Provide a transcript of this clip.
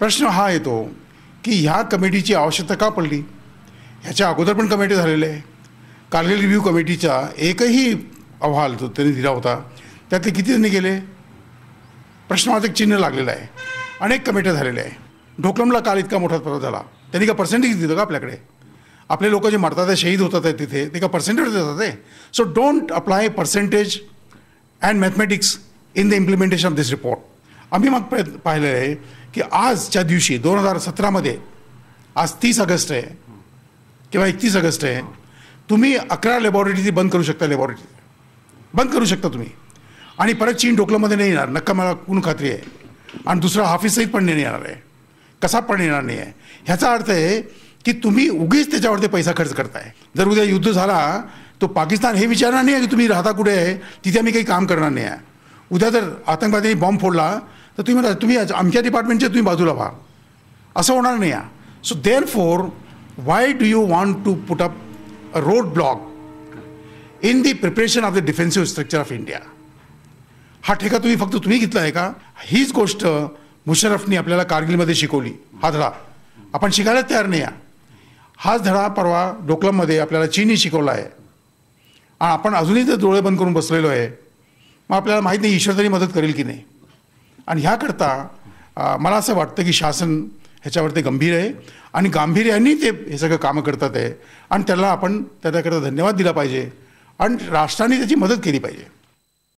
प्रश्न हा येतो की ह्या कमिटीची आवश्यकता का पडली? ह्याच्या अगोदर पण कमिटी झालेले आहे. कारगिल रिव्ह्यू कमिटीचा एकही अहवाल जो त्यांनी दिला होता त्यातले किती त्यांनी गेले? प्रश्नवाचक चिन्ह लागलेलं आहे. अनेक कमिट्या झालेल्या आहे. ढोकलमला काल इतका मोठा त्रास झाला. त्यांनी का पर्सेंटेज दिलं का आपल्याकडे? आपले लोक जे मरतात आहे शहीद होतात आहे तिथे. ते का पर्सेंटेज देतात आहे? So don't apply percentage and mathematics in the implementation of this report आम्ही मग पाहिलेलं आहे की आजच्या दिवशी दोन हजार सतरामध्ये आज तीस ऑगस्ट आहे किंवा एकतीस ऑगस्ट आहे तुम्ही अकरा लॅबॉरेटरी बंद करू शकता लॅबॉरेटरी बंद करू शकता तुम्ही. आणि परत चीन ढोकलामध्ये नाही येणार नक्का मला कोण खात्री आहे. आणि दुसरा हाफिसही पण नाही येणार आहे. कसा पण येणार नाही आहे. ह्याचा अर्थ आहे की तुम्ही उगीच त्याच्यावरती पैसा खर्च करताय. जर उद्या युद्ध झाला तो पाकिस्तान हे विचारणार नाही आहे की तुम्ही राहता कुठे आहे तिथे आम्ही काही काम करणार नाही आहे. उद्या जर आतंकवाद्यांनी बॉम्ब फोडला तर तुम्ही म्हणा तुम्ही आमच्या डिपार्टमेंटच्या तुम्ही बाजूला व्हा असं होणार नाही आहे so therefore why do you want to put up a road block in the preparation of the defensive structure of India हा ठेका तुम्ही फक्त तुम्ही घेतला आहे का? हीच गोष्ट मुशरफनी आपल्याला कारगिलमध्ये शिकवली. हा धडा. आपण शिकायला तयार नाही आहे हाच धडा परवा डोकलममध्ये आपल्याला चीनने शिकवला आहे. आणि आपण अजूनही ते डोळे बंद करून बसलेलो आहे. मग आपल्याला माहीत नाही ईश्वर तरी मदत करेल की नाही. आणि ह्याकरता मला असं वाटतं की शासन ह्याच्यावरती गंभीर आहे आणि गांभीर्याने ते हे सगळं कामं करतात आहे आणि त्याला आपण त्याच्याकरता धन्यवाद दिला पाहिजे. आणि राष्ट्राने त्याची मदत केली पाहिजे.